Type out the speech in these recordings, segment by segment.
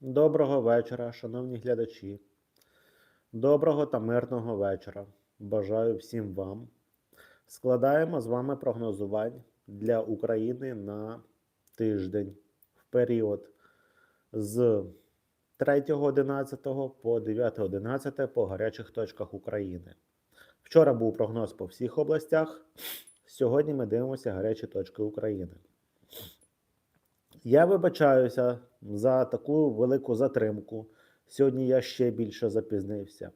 Доброго вечора, шановні глядачі. Доброго та мирного вечора. Бажаю всім вам. Складаємо з вами прогнозування для України на тиждень в період з 3.11 по 9.11 по гарячих точках України. Вчора був прогноз по всіх областях. Сьогодні ми дивимося гарячі точки України. Я вибачаюся за таку велику затримку. Сьогодні я ще більше запізнився.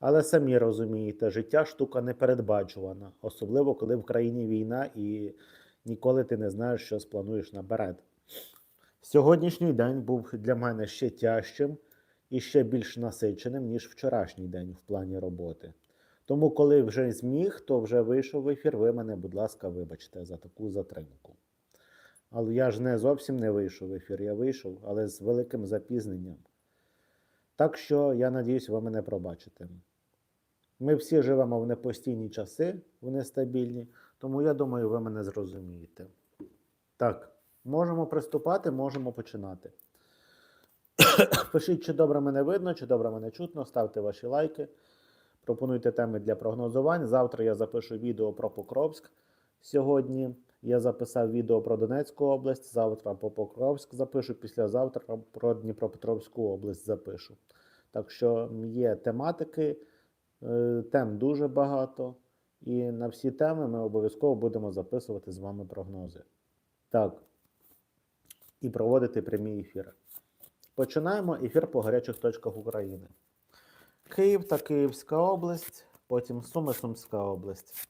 Але самі розумієте, життя штука непередбачувана, особливо коли в країні війна і ніколи ти не знаєш, що сплануєш наперед. Сьогоднішній день був для мене ще тяжчим і ще більш насиченим, ніж вчорашній день в плані роботи. Тому, коли вже зміг, то вже вийшов в ефір. Ви мене, будь ласка, вибачте за таку затримку. Але я ж не зовсім не вийшов в ефір. Я вийшов, але з великим запізненням. Так що я надіюсь, ви мене пробачите. Ми всі живемо в непостійні часи, в нестабільні, тому я думаю, ви мене зрозумієте. Так, можемо приступати, можемо починати. Пишіть, чи добре мене видно, чи добре мене чутно, ставте ваші лайки, пропонуйте теми для прогнозувань. Завтра я запишу відео про Покровськ. Сьогодні я записав відео про Донецьку область, завтра про Покровськ запишу, післязавтра про Дніпропетровську область запишу. Так що є тематики, е, тем дуже багато, і на всі теми ми обов'язково будемо записувати з вами прогнози. Так. І проводити прямі ефіри. Починаємо ефір по гарячих точках України. Київ та Київська область, потім Суми Сумська область.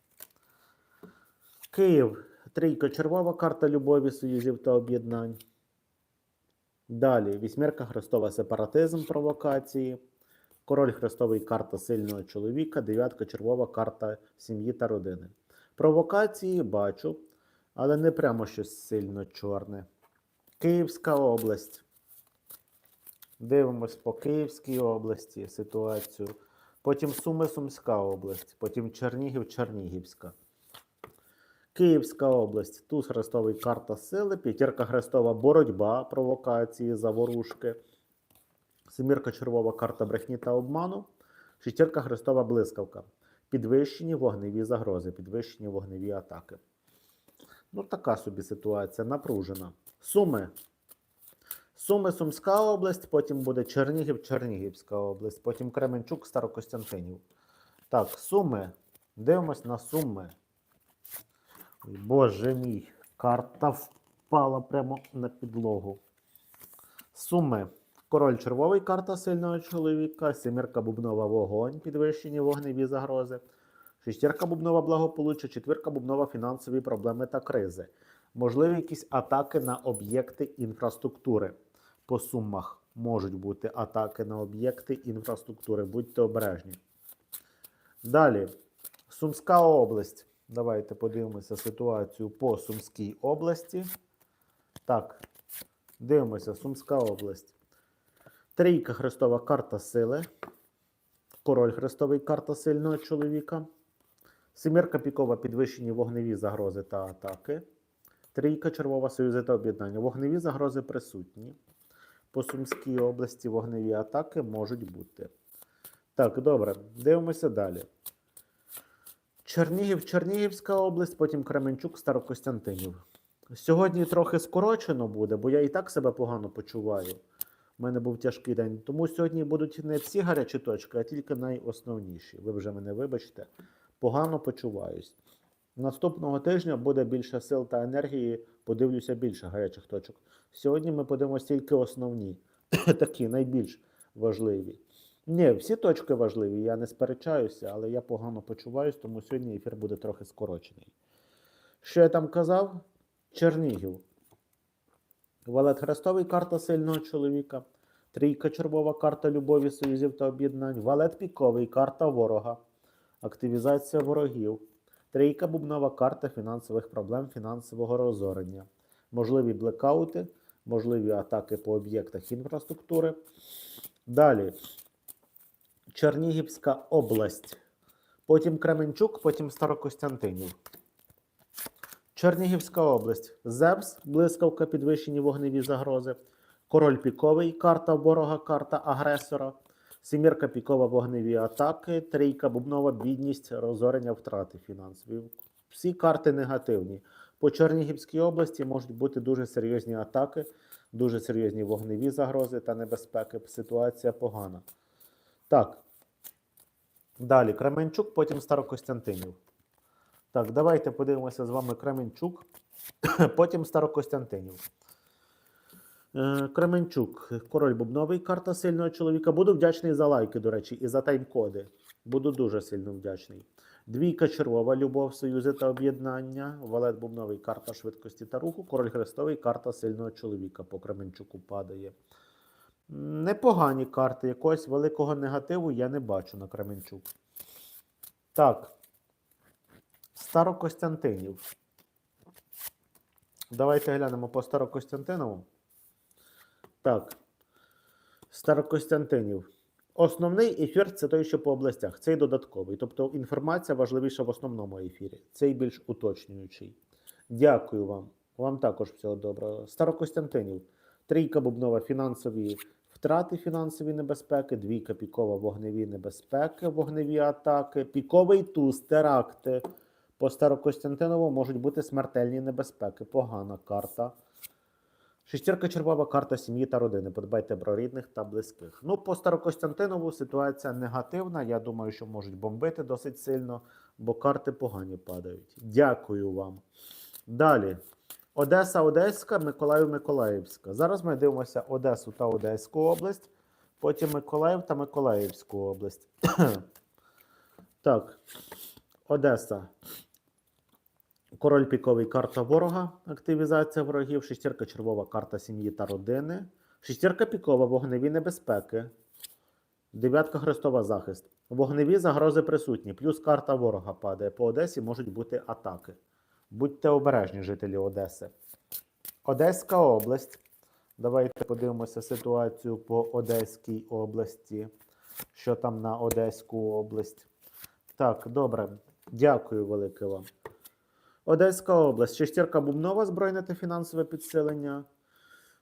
Київ трійка червова карта любові, союзів та об'єднань. Далі вісьмірка Христова сепаратизм провокації. Король Христовий карта сильного чоловіка, дев'ятка червова карта сім'ї та родини. Провокації бачу, але не прямо щось сильно чорне. Київська область. Дивимось по Київській області ситуацію. Потім Суми Сумська область, потім Чернігів Чернігівська. Київська область. Туз Хрестовий карта сили, п'ятірка Хрестова боротьба, провокації, заворушки. Семірка червова карта брехні та обману. Шестірка Хрестова блискавка. Підвищені вогневі загрози, підвищені вогневі атаки. Ну, така собі ситуація, напружена. Суми. Суми Сумська область, потім буде Чернігів, Чернігівська область, потім Кременчук, Старокостянтинів. Так, Суми. Дивимось на Суми. Боже мій, карта впала прямо на підлогу. Суми. Король червовий карта сильного чоловіка, семірка бубнова вогонь, підвищені вогневі загрози, шестірка бубнова благополуччя, четвірка бубнова фінансові проблеми та кризи. Можливі якісь атаки на об'єкти інфраструктури. По сумах можуть бути атаки на об'єкти інфраструктури. Будьте обережні. Далі, Сумська область. Давайте подивимося ситуацію по Сумській області. Так, дивимося, Сумська область. Трійка Христова карта сили. Король Христовий карта сильного чоловіка. Семірка пікова підвищені вогневі загрози та атаки. Трійка червова союзи та об'єднання. Вогневі загрози присутні. По Сумській області вогневі атаки можуть бути. Так, добре, дивимося далі. Чернігів, Чернігівська область, потім Кременчук, Старокостянтинів. Сьогодні трохи скорочено буде, бо я і так себе погано почуваю. У мене був тяжкий день. Тому сьогодні будуть не всі гарячі точки, а тільки найосновніші. Ви вже мене вибачте. Погано почуваюсь. Наступного тижня буде більше сил та енергії, подивлюся більше гарячих точок. Сьогодні ми подивимося тільки основні, такі найбільш важливі. Ні, всі точки важливі, я не сперечаюся, але я погано почуваюсь, тому сьогодні ефір буде трохи скорочений. Що я там казав? Чернігів. Валет Хрестовий карта сильного чоловіка. Трійка червова карта любові, союзів та об'єднань. Валет піковий карта ворога. Активізація ворогів. Трійка бубнова карта фінансових проблем, фінансового розорення. Можливі блекаути, можливі атаки по об'єктах інфраструктури. Далі. Чернігівська область. Потім Кременчук, потім Старокостянтинів. Чернігівська область. ЗЕБС, блискавка, підвищені вогневі загрози. Король піковий, карта ворога, карта агресора. Сімірка пікова вогневі атаки, трійка бубнова бідність, розорення втрати фінансові. Всі карти негативні. По Чернігівській області можуть бути дуже серйозні атаки, дуже серйозні вогневі загрози та небезпеки. Ситуація погана. Так. Далі Кременчук, потім Старокостянтинів. Так, давайте подивимося з вами Кременчук, потім Старокостянтинів. Е, Кременчук, король бубновий, карта сильного чоловіка. Буду вдячний за лайки, до речі, і за тайм-коди. Буду дуже сильно вдячний. Двійка червова, любов, союзи та об'єднання. Валет бубновий, карта швидкості та руху. Король хрестовий, карта сильного чоловіка по Кременчуку падає. Непогані карти. Якогось великого негативу я не бачу на Кременчук. Так. Старокостянтинів. Давайте глянемо по Старокостянтинову. Так. Старокостянтинів. Основний ефір це той, що по областях. Цей додатковий. Тобто інформація важливіша в основному ефірі. Цей більш уточнюючий. Дякую вам. Вам також всього доброго. Старокостянтинів. Трійка бубнова фінансові втрати, фінансові небезпеки, двійка пікова вогневі небезпеки, вогневі атаки, піковий туз, теракти. По Старокостянтинову можуть бути смертельні небезпеки. Погана карта. Шестірка червова карта сім'ї та родини. Подбайте про рідних та близьких. Ну, по Старокостянтинову ситуація негативна. Я думаю, що можуть бомбити досить сильно, бо карти погані падають. Дякую вам. Далі. Одеса, Одеська, Миколаїв, Миколаївська. Зараз ми дивимося Одесу та Одеську область, потім Миколаїв та Миколаївську область. так, Одеса. Король піковий карта ворога, активізація ворогів, шестірка червова карта сім'ї та родини, шестірка пікова вогневі небезпеки, дев'ятка хрестова захист. Вогневі загрози присутні, плюс карта ворога падає. По Одесі можуть бути атаки. Будьте обережні, жителі Одеси. Одеська область. Давайте подивимося ситуацію по Одеській області. Що там на Одеську область? Так, добре. Дякую велике вам. Одеська область, шестірка бубнова, збройне та фінансове підсилення.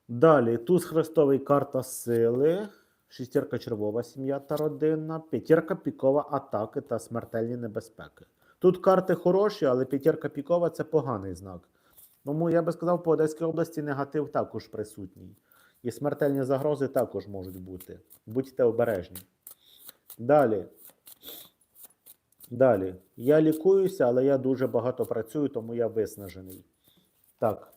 Далі туз хрестовий карта сили, шестірка червова сім'я та родина, п'ятірка пікова атаки та смертельні небезпеки. Тут карти хороші, але п'ятірка пікова це поганий знак. Тому я би сказав, по Одеській області негатив також присутній. І смертельні загрози також можуть бути. Будьте обережні. Далі. Далі. Я лікуюся, але я дуже багато працюю, тому я виснажений. Так.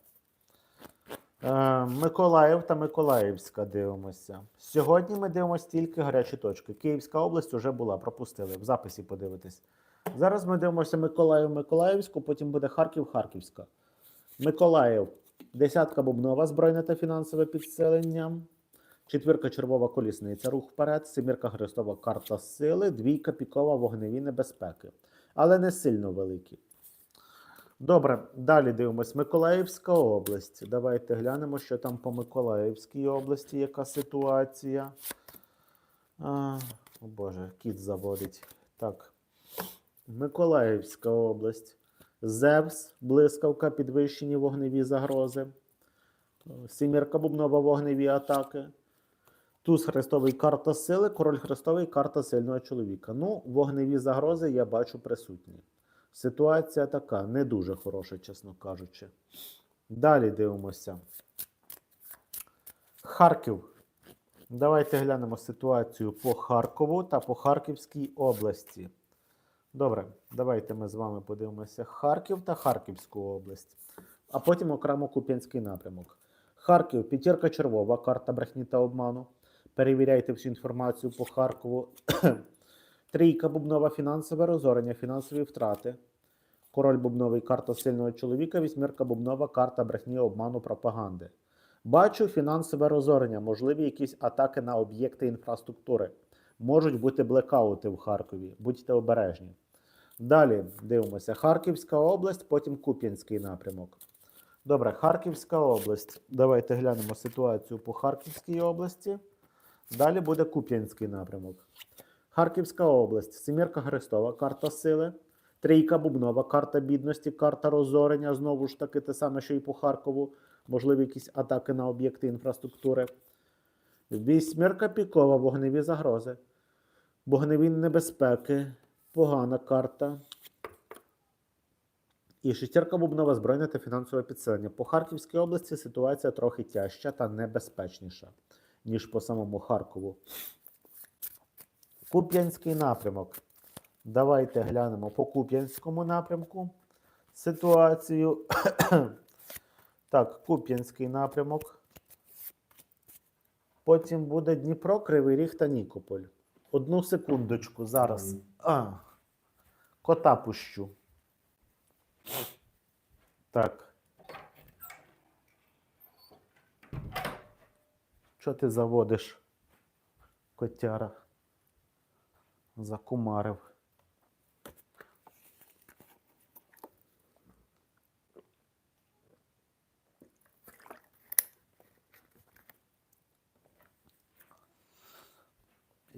Е, Миколаїв та Миколаївська дивимося. Сьогодні ми дивимося тільки гарячі точки. Київська область вже була, пропустили. В записі подивитись. Зараз ми дивимося Миколаїв, Миколаївську, потім буде Харків, Харківська. Миколаїв. Десятка бубнова збройне та фінансове підсилення. Четвірка червова колісниця, рух вперед, семірка хрестова карта сили, двійка пікова вогневі небезпеки. Але не сильно великі. Добре, далі дивимось. Миколаївська область. Давайте глянемо, що там по Миколаївській області, яка ситуація. А, о Боже, кіт заводить. Так. Миколаївська область. Зевс, блискавка, підвищені вогневі загрози. Сімірка бубнова вогневі атаки. Туз хрестовий карта сили, король хрестовий карта сильного чоловіка. Ну, вогневі загрози я бачу присутні. Ситуація така, не дуже хороша, чесно кажучи. Далі дивимося. Харків. Давайте глянемо ситуацію по Харкову та по Харківській області. Добре, давайте ми з вами подивимося Харків та Харківську область, а потім окремо Куп'янський напрямок. Харків, п'ятірка червова, карта брехні та обману. Перевіряйте всю інформацію по Харкову. Трійка бубнова фінансове розорення, фінансові втрати. Король бубновий карта сильного чоловіка, вісьмірка бубнова карта брехні, обману, пропаганди. Бачу фінансове розорення, можливі якісь атаки на об'єкти інфраструктури. Можуть бути блекаути в Харкові. Будьте обережні. Далі дивимося: Харківська область, потім Куп'янський напрямок. Добре, Харківська область. Давайте глянемо ситуацію по Харківській області. Далі буде Куп'янський напрямок. Харківська область, Семірка Христова, карта сили, Трійка Бубнова, карта бідності, карта розорення. Знову ж таки, те саме, що і по Харкову. можливі якісь атаки на об'єкти інфраструктури. Вісьмірка пікова, вогневі загрози. Вогневі небезпеки, погана карта. І шестірка бубнова збройне та фінансове підсилення. По Харківській області ситуація трохи тяжча та небезпечніша, ніж по самому Харкову. Куп'янський напрямок. Давайте глянемо по Куп'янському напрямку ситуацію. так, Куп'янський напрямок. Потім буде Дніпро, Кривий Ріг та Нікополь. Одну секундочку, зараз. А, кота пущу. Так. Що ти заводиш, котяра? Закумарив.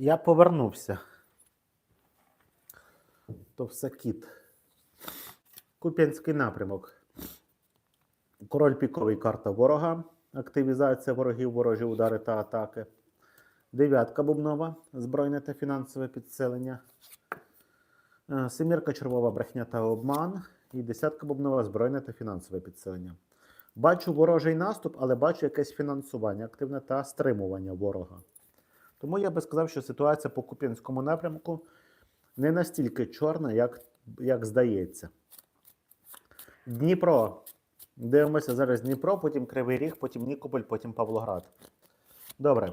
Я повернувся. То. Куп'янський напрямок. Король піковий карта ворога. Активізація ворогів, ворожі удари та атаки. Дев'ятка бубнова. Збройне та фінансове підсилення. Е, Семірка червова брехня та обман. І десятка бубнова збройне та фінансове підсилення. Бачу ворожий наступ, але бачу якесь фінансування активне та стримування ворога. Тому я би сказав, що ситуація по Куп'янському напрямку не настільки чорна, як, як здається. Дніпро. Дивимося зараз Дніпро, потім Кривий Ріг, потім Нікополь, потім Павлоград. Добре.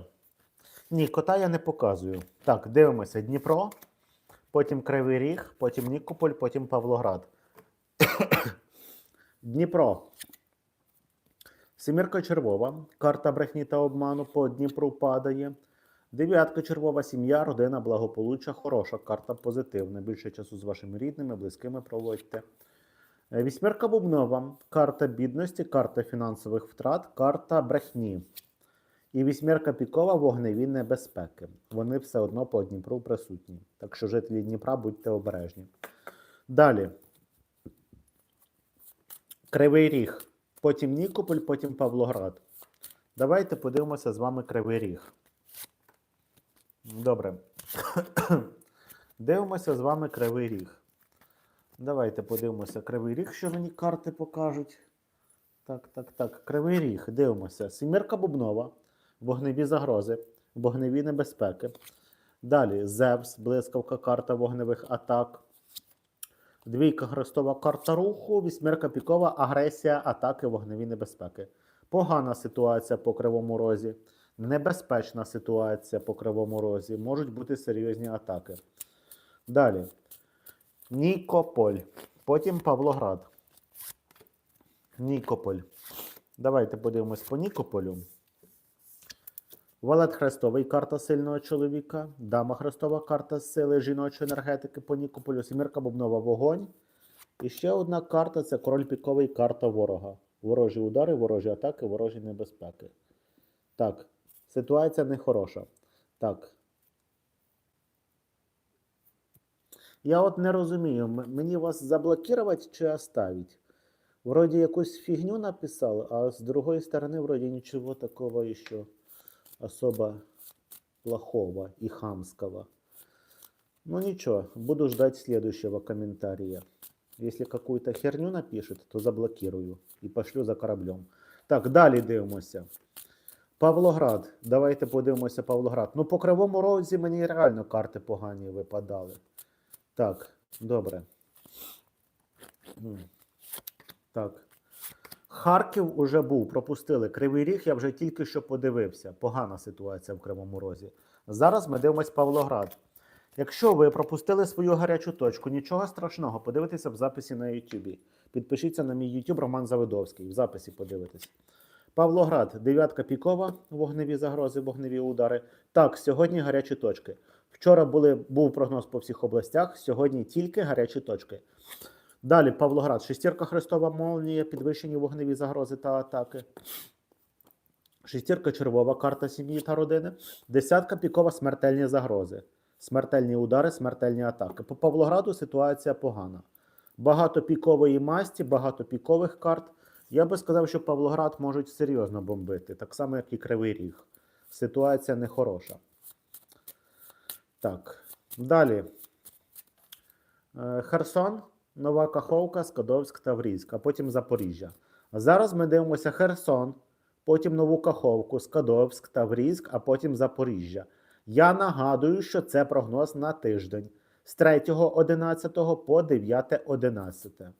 Ні, кота я не показую. Так, дивимося Дніпро, потім Кривий Ріг, потім Нікополь, потім Павлоград. Дніпро. Семірка червова. Карта брехні та обману по Дніпру падає. Дев'ятка червова сім'я, родина, благополуччя, хороша карта позитивна. Більше часу з вашими рідними, близькими проводьте. Е, Вісьмірка бубнова, карта бідності, карта фінансових втрат, карта брехні. І вісьмірка пікова вогневі небезпеки. Вони все одно по Дніпру присутні. Так що жителі Дніпра будьте обережні. Далі. Кривий Ріг. Потім Нікополь, потім Павлоград. Давайте подивимося з вами Кривий Ріг. Добре. Дивимося з вами Кривий Ріг. Давайте подивимося Кривий Ріг, що мені карти покажуть. Так, так, так. Кривий Ріг. Дивимося. Сімірка Бубнова. Вогневі загрози, вогневі небезпеки. Далі Зевс, блискавка, карта вогневих атак. Двійка хрестова карта руху, вісьмірка пікова, агресія, атаки, вогневі небезпеки. Погана ситуація по кривому розі. Небезпечна ситуація по кривому розі. Можуть бути серйозні атаки. Далі. Нікополь. Потім Павлоград. Нікополь. Давайте подивимось по Нікополю. Валет Хрестовий карта сильного чоловіка. Дама Хрестова карта сили жіночої енергетики по Нікополю. Сімірка Бубнова вогонь. І ще одна карта це король піковий карта ворога. Ворожі удари, ворожі атаки, ворожі небезпеки. Так, ситуація нехороша. Так. Я от не розумію, мені вас заблокувати чи оставить? Вроде якусь фигню написал, а с другой стороны вроде ничего такого еще особо плохого и хамского. Ну ничего, буду ждать следующего комментария. Если какую-то херню напишет, то заблокирую и пошлю за кораблем. Так, далі дивимося. Павлоград. Давайте подивимося Павлоград. Ну, по кривому розі мені реально карти погані випадали. Так, добре. Так. Харків уже був, пропустили. Кривий Ріг я вже тільки що подивився. Погана ситуація в Кривому Розі. Зараз ми дивимось Павлоград. Якщо ви пропустили свою гарячу точку, нічого страшного, подивитися в записі на YouTube. Підпишіться на мій YouTube Роман Завидовський. В записі подивитись. Павлоград, дев'ятка пікова, вогневі загрози, вогневі удари. Так, сьогодні гарячі точки. Вчора були, був прогноз по всіх областях, сьогодні тільки гарячі точки. Далі Павлоград, шестірка Хрестова молнія, підвищені вогневі загрози та атаки. Шестірка червова, карта сім'ї та родини. Десятка пікова смертельні загрози. Смертельні удари, смертельні атаки. По Павлограду ситуація погана. Багато пікової масті, багато пікових карт. Я би сказав, що Павлоград можуть серйозно бомбити, так само, як і Кривий Ріг. Ситуація нехороша. Так, далі. Е, Херсон, Нова Каховка, Скадовськ, Таврійськ, а потім Запоріжжя. Зараз ми дивимося Херсон, потім Нову Каховку, Скадовськ, Таврійськ, а потім Запоріжжя. Я нагадую, що це прогноз на тиждень з 3.11 по 9.11.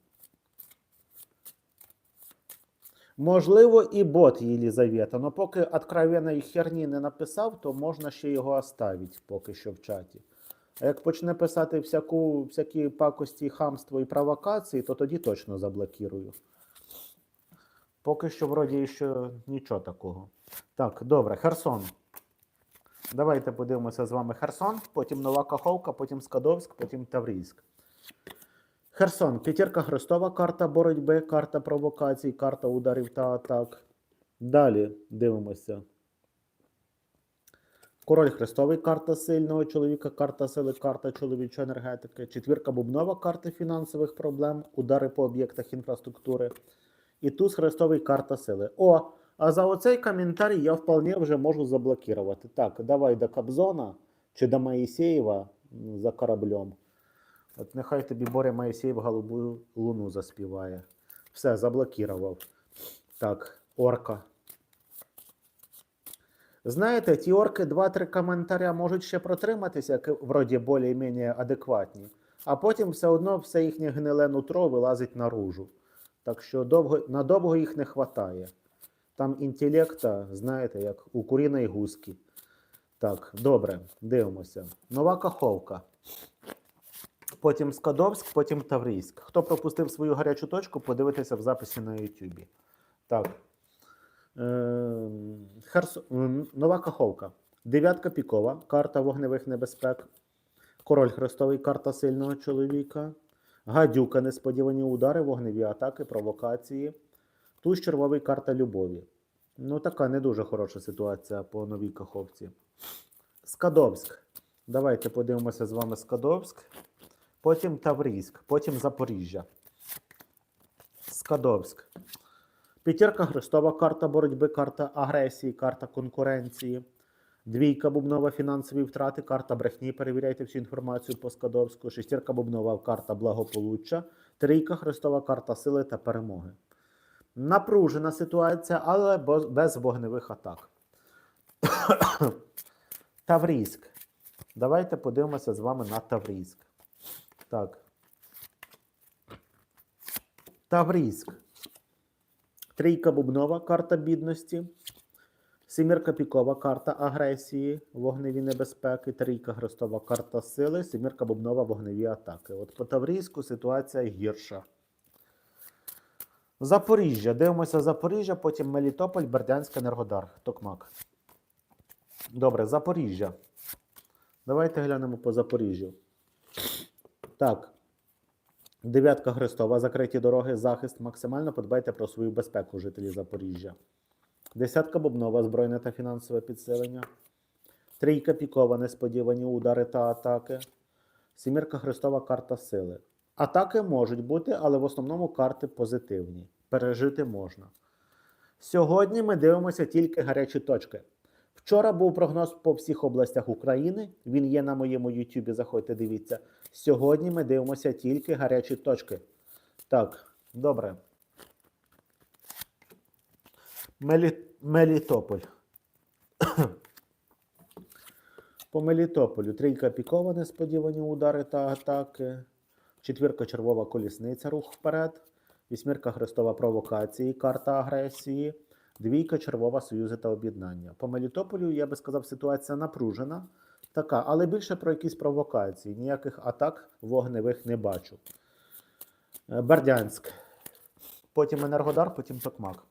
Можливо, і бот Єлізавета, але поки откровенної херні не написав, то можна ще його оставити поки що в чаті. А як почне писати всяку, всякі пакості, хамство і провокації, то тоді точно заблокірую. Поки що, вроді, ще нічого такого. Так, добре, Херсон. Давайте подивимося з вами Херсон, потім Нова Каховка, потім Скадовськ, потім Таврійськ. Херсон, п'ятірка Христова, карта боротьби, карта провокацій, карта ударів та атак. Далі дивимося. Король Христовий, карта сильного чоловіка, карта сили, карта чоловічої енергетики, четвірка бубнова, карта фінансових проблем, удари по об'єктах інфраструктури. І туз Христовий, карта сили. О, а за оцей коментар я вполне вже можу заблокувати. Так, давай до Кобзона чи до Моїсеєва за кораблем. От нехай тобі Боря Моїсеєв голубу луну заспіває. Все, заблокував. Так, орка. Знаєте, ті орки 2-3 коментаря можуть ще протриматися, як вроді більш-менш адекватні, а потім все одно все їхнє гниле нутро вилазить наружу. Так що довго, надовго їх не вистачає. Там інтелекта, знаєте, як у куріної гуски. Так, добре, дивимося. Нова Каховка. Потім Скадовськ, потім Таврійськ. Хто пропустив свою гарячу точку, подивитися в записі на Ютубі. Так. Е, Херс... Нова Каховка. Дев'ятка пікова, карта вогневих небезпек. Король Хрестовий, карта сильного чоловіка. Гадюка, несподівані удари, вогневі атаки, провокації. Туз червовий карта любові. Ну, така не дуже хороша ситуація по новій Каховці. Скадовськ. Давайте подивимося з вами Скадовськ. Потім Таврійськ, потім Запоріжжя. Скадовськ. П'ятірка Христова, карта боротьби, карта агресії, карта конкуренції. Двійка бубнова фінансові втрати, карта брехні. Перевіряйте всю інформацію по Скадовську. Шестірка бубнова карта благополуччя. Трійка Христова карта сили та перемоги. Напружена ситуація, але без вогневих атак. Таврійськ. Давайте подивимося з вами на Таврійськ. Так. Таврійськ. Трійка бубнова, карта бідності. Сімірка пікова, карта агресії, вогневі небезпеки. Трійка хрестова, карта сили. Сімірка бубнова, вогневі атаки. От по Таврійську ситуація гірша. Запоріжжя. Дивимося Запоріжжя, потім Мелітополь, Бердянськ, Енергодар. Токмак. Добре, Запоріжжя. Давайте глянемо по Запоріжжю. Так. Дев'ятка Христова, закриті дороги, захист. Максимально подбайте про свою безпеку, жителі Запоріжжя. Десятка бубнова, збройне та фінансове підсилення. Трійка пікова, несподівані удари та атаки. Сімірка Христова, карта сили. Атаки можуть бути, але в основному карти позитивні. Пережити можна. Сьогодні ми дивимося тільки гарячі точки. Вчора був прогноз по всіх областях України. Він є на моєму Ютубі. Заходьте, дивіться. Сьогодні ми дивимося тільки гарячі точки. Так, добре. Мелі... Мелітополь. По Мелітополю трійка пікова, несподівані удари та атаки. Четвірка червова колісниця, рух вперед. Вісьмірка хрестова провокації, карта агресії. Двійка червова союзи та об'єднання. По Мелітополю, я би сказав, ситуація напружена. Така, але більше про якісь провокації. Ніяких атак вогневих не бачу. Е, Бердянськ. Потім Енергодар, потім Токмак.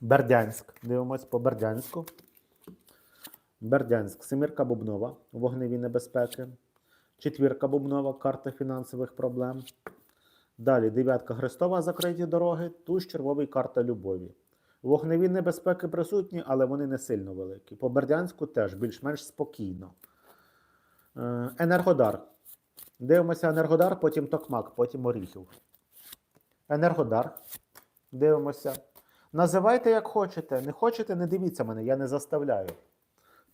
Бердянськ. Дивимось по Бердянську. Бердянськ. Семірка Бубнова. Вогневі небезпеки. Четвірка Бубнова. Карта фінансових проблем. Далі дев'ятка Христова. Закриті дороги. Туз червовий карта любові. Вогневі небезпеки присутні, але вони не сильно великі. По Бердянську теж більш-менш спокійно. Е, Енергодар. Дивимося Енергодар, потім Токмак, потім Оріхів. Енергодар. Дивимося. Називайте як хочете. Не хочете, не дивіться мене, я не заставляю.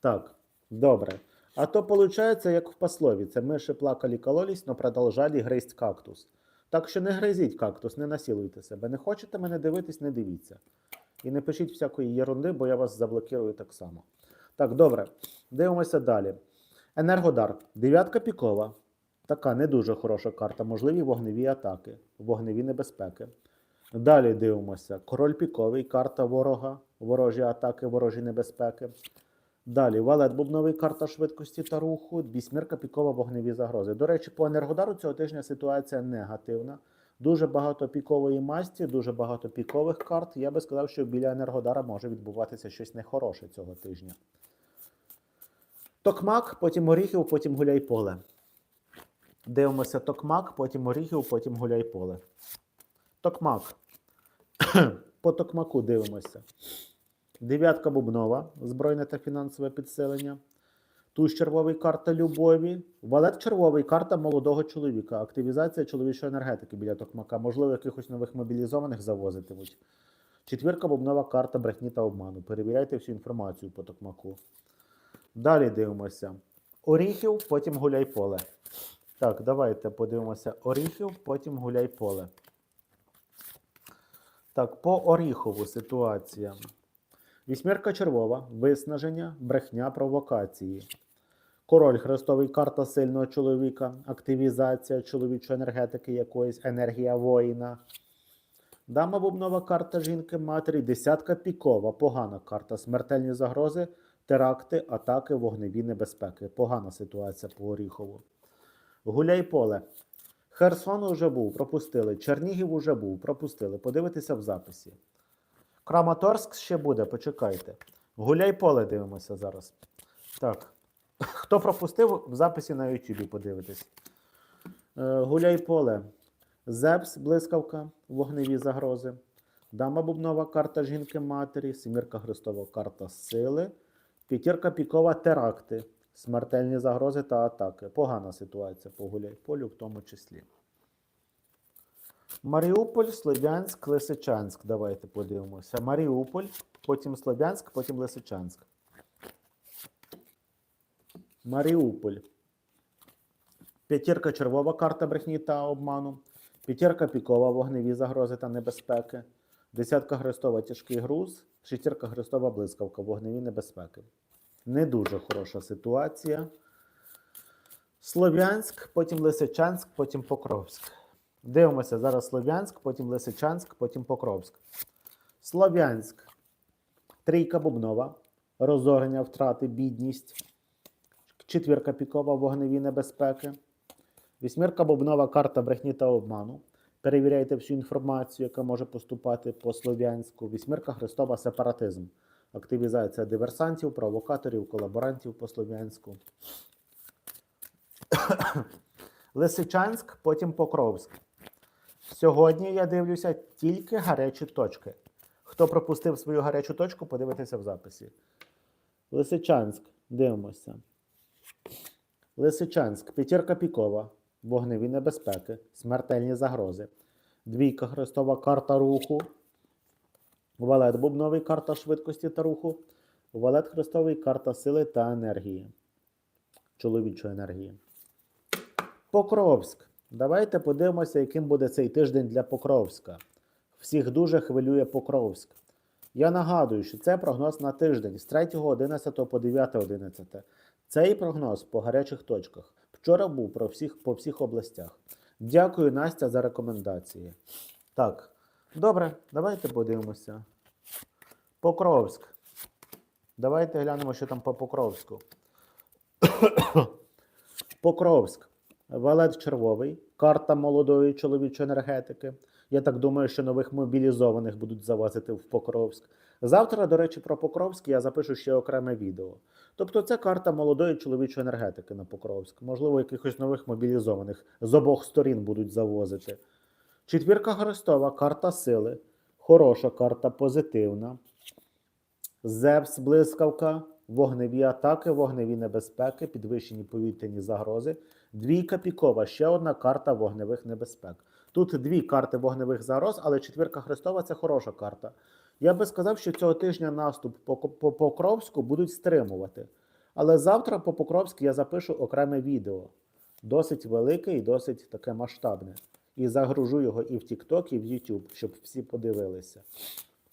Так, добре. А то виходить, як в пословиці. Миші плакали кололись, но продовжали гризть кактус. Так що не гризіть кактус, не насилуйте себе. Не хочете мене дивитись, не дивіться. І не пишіть всякої єрунди, бо я вас заблокирую так само. Так, добре. Дивимося далі. Енергодар. Дев'ятка пікова. Така не дуже хороша карта. Можливі вогневі атаки, вогневі небезпеки. Далі дивимося. Король піковий, карта ворога, ворожі атаки, ворожі небезпеки. Далі валет бубновий, карта швидкості та руху, вісьмірка пікова, вогневі загрози. До речі, по енергодару цього тижня ситуація негативна. Дуже багато пікової масті, дуже багато пікових карт. Я би сказав, що біля енергодара може відбуватися щось нехороше цього тижня. Токмак, потім Оріхів, потім гуляй поле. Дивимося токмак, потім Оріхів, потім гуляй поле. Токмак. По токмаку дивимося. Дев'ятка бубнова, збройне та фінансове підсилення. Туз червовий карта любові. Валет червовий карта молодого чоловіка. Активізація чоловічої енергетики біля токмака. Можливо, якихось нових мобілізованих завозитимуть. Четвірка бубнова карта брехні та обману. Перевіряйте всю інформацію по токмаку. Далі дивимося. Оріхів, потім гуляй поле. Так, давайте подивимося. Оріхів, потім гуляй поле. Так, по Оріхову ситуація. Вісьмірка червова, виснаження, брехня, провокації. Король хрестовий карта сильного чоловіка, активізація чоловічої енергетики якоїсь, енергія воїна. Дама бубнова карта жінки матері, десятка пікова, погана карта, смертельні загрози, теракти, атаки, вогневі небезпеки. Погана ситуація по Оріхову. Гуляй поле. Херсон вже був, пропустили. Чернігів уже був, пропустили. Подивитися в записі. Краматорськ ще буде, почекайте. Гуляй поле дивимося зараз. Так. Хто пропустив, в записі на YouTube подивитись. Е, Гуляй поле. Зепс, блискавка, вогневі загрози. Дама бубнова карта жінки матері, Семірка Христова карта сили. П'ятірка пікова теракти, смертельні загрози та атаки. Погана ситуація по гуляй полю в тому числі. Маріуполь, Слов'янськ, Лисичанськ. Давайте подивимося. Маріуполь, потім Слов'янськ, потім Лисичанськ. Маріуполь. П'ятірка червова карта брехні та обману. П'ятірка пікова, вогневі загрози та небезпеки. Десятка хрестова тяжкий груз. Шестірка хрестова блискавка, вогневі небезпеки. Не дуже хороша ситуація. Слов'янськ, потім Лисичанськ, потім Покровськ. Дивимося зараз Слов'янськ, потім Лисичанськ, потім Покровськ. Слов'янськ. Трійка бубнова. Розорення, втрати, бідність. Четвірка пікова, вогневі небезпеки. Вісьмірка бубнова карта брехні та обману. Перевіряйте всю інформацію, яка може поступати по Слов'янську. Вісьмірка Христова сепаратизм. Активізація диверсантів, провокаторів, колаборантів по Слов'янську. Лисичанськ, потім Покровськ. Сьогодні я дивлюся тільки гарячі точки. Хто пропустив свою гарячу точку, подивитися в записі. Лисичанськ, дивимося. Лисичанськ, п'ятірка пікова, вогневі небезпеки, смертельні загрози. Двійка хрестова карта руху. Валет бубновий карта швидкості та руху. Валет хрестовий карта сили та енергії. Чоловічої енергії. Покровськ. Давайте подивимося, яким буде цей тиждень для Покровська. Всіх дуже хвилює Покровськ. Я нагадую, що це прогноз на тиждень з 3.11 по 9.11. Цей прогноз по гарячих точках. Вчора був про всіх, по всіх областях. Дякую, Настя, за рекомендації. Так, добре, давайте подивимося. Покровськ. Давайте глянемо, що там по Покровську. Покровськ. Валет червовий, карта молодої чоловічої енергетики. Я так думаю, що нових мобілізованих будуть завозити в Покровськ. Завтра, до речі, про Покровськ я запишу ще окреме відео. Тобто це карта молодої чоловічої енергетики на Покровськ. Можливо, якихось нових мобілізованих з обох сторін будуть завозити. Четвірка Христова, карта сили. Хороша карта, позитивна. Зевс, блискавка, вогневі атаки, вогневі небезпеки, підвищені повітряні загрози. Двійка пікова, ще одна карта вогневих небезпек. Тут дві карти вогневих загроз, але четвірка Христова це хороша карта. Я би сказав, що цього тижня наступ по, по Покровську будуть стримувати. Але завтра по Покровську я запишу окреме відео. Досить велике і досить таке масштабне. І загружу його і в TikTok, і в YouTube, щоб всі подивилися.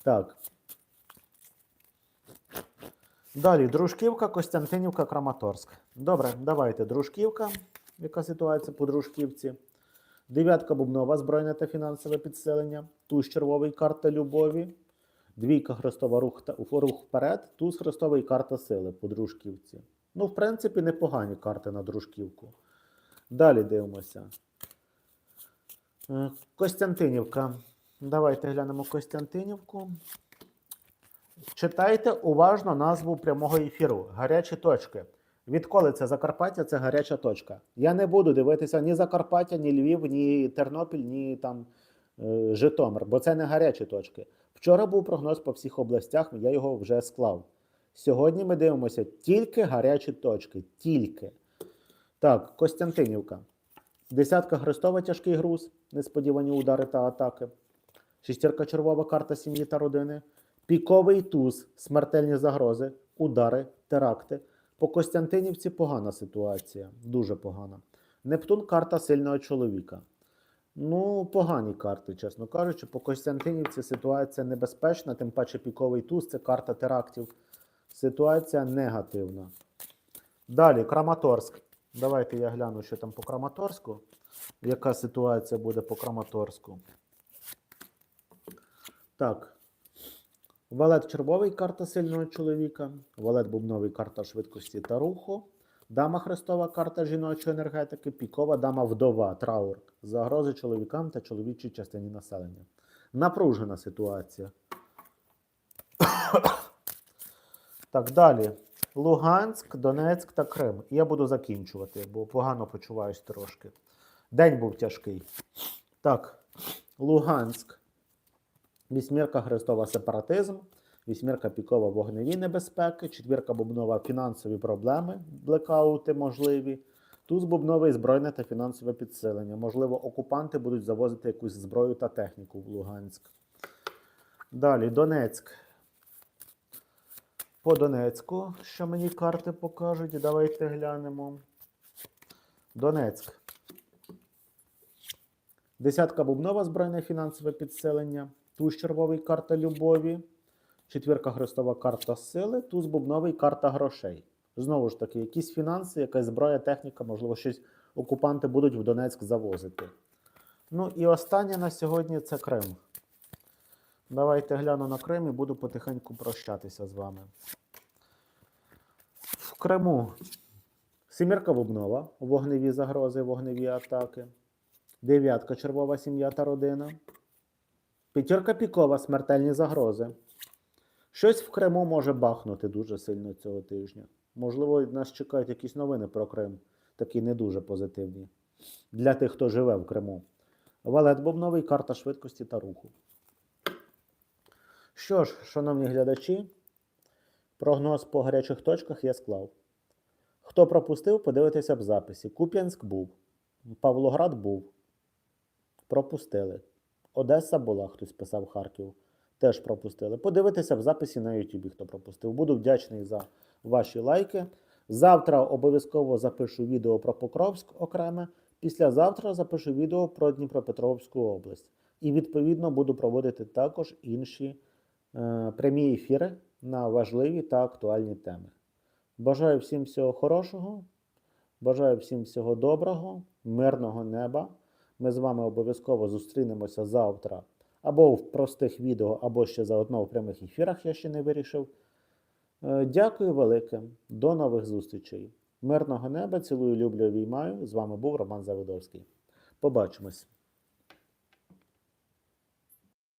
Так. Далі, Дружківка, Костянтинівка, Краматорськ. Добре, давайте. Дружківка. Яка ситуація по Дружківці? Дев'ятка бубнова, збройне та фінансове підсилення. Туз червовий карта любові. Двійка хрестова рух, та, рух вперед. Туз хрестовий карта сили по Дружківці. Ну, в принципі, непогані карти на Дружківку. Далі дивимося. Е, Костянтинівка. Давайте глянемо Костянтинівку. Читайте уважно назву прямого ефіру. Гарячі точки. Відколи це Закарпаття, це гаряча точка. Я не буду дивитися ні Закарпаття, ні Львів, ні Тернопіль, ні там е, Житомир, бо це не гарячі точки. Вчора був прогноз по всіх областях, я його вже склав. Сьогодні ми дивимося тільки гарячі точки. Тільки. Так, Костянтинівка. Десятка Христова тяжкий груз, несподівані удари та атаки. Шістірка червова карта сім'ї та родини. Піковий туз, смертельні загрози, удари, теракти. По Костянтинівці погана ситуація, дуже погана. Нептун карта сильного чоловіка. Ну, погані карти, чесно кажучи. По Костянтинівці ситуація небезпечна, тим паче піковий туз це карта терактів. Ситуація негативна. Далі, Краматорськ. Давайте я гляну, що там по Краматорську. Яка ситуація буде по Краматорську? Так. Валет червовий карта сильного чоловіка. Валет бубновий карта швидкості та руху. Дама хрестова карта жіночої енергетики. Пікова дама вдова, траур. Загрози чоловікам та чоловічій частині населення. Напружена ситуація. так, далі. Луганськ, Донецьк та Крим. Я буду закінчувати, бо погано почуваюсь трошки. День був тяжкий. Так, Луганськ. Вісьмірка Христова сепаратизм, вісьмірка пікова вогневі небезпеки, четвірка бубнова фінансові проблеми, блекаути можливі. Туз бубновий збройне та фінансове підсилення. Можливо, окупанти будуть завозити якусь зброю та техніку в Луганськ. Далі Донецьк. По Донецьку, що мені карти покажуть, давайте глянемо. Донецьк. Десятка бубнова збройне фінансове підсилення. Туз червовий карта любові. Четвірка хрестова карта сили. Туз бубновий карта грошей. Знову ж таки, якісь фінанси, якась зброя, техніка, можливо, щось окупанти будуть в Донецьк завозити. Ну і останнє на сьогодні це Крим. Давайте гляну на Крим і буду потихеньку прощатися з вами. В Криму Сімірка Бубнова, вогневі загрози, вогневі атаки. Дев'ятка червова сім'я та родина. П'ятірка пікова, смертельні загрози. Щось в Криму може бахнути дуже сильно цього тижня. Можливо, нас чекають якісь новини про Крим, такі не дуже позитивні. Для тих, хто живе в Криму. Валет Бобновий, карта швидкості та руху. Що ж, шановні глядачі, прогноз по гарячих точках я склав. Хто пропустив, подивитися в записі. Куп'янськ був, Павлоград був. Пропустили. Одеса була, хтось писав Харків. Теж пропустили. Подивитися в записі на YouTube, хто пропустив. Буду вдячний за ваші лайки. Завтра обов'язково запишу відео про Покровськ окреме. Післязавтра запишу відео про Дніпропетровську область. І відповідно буду проводити також інші е, прямі ефіри на важливі та актуальні теми. Бажаю всім всього хорошого. Бажаю всім всього доброго, мирного неба. Ми з вами обов'язково зустрінемося завтра або в простих відео, або ще заодно в прямих ефірах, я ще не вирішив. Е, Дякую велике. До нових зустрічей. Мирного неба, цілую, люблю, віймаю. З вами був Роман Заводовський. Побачимось.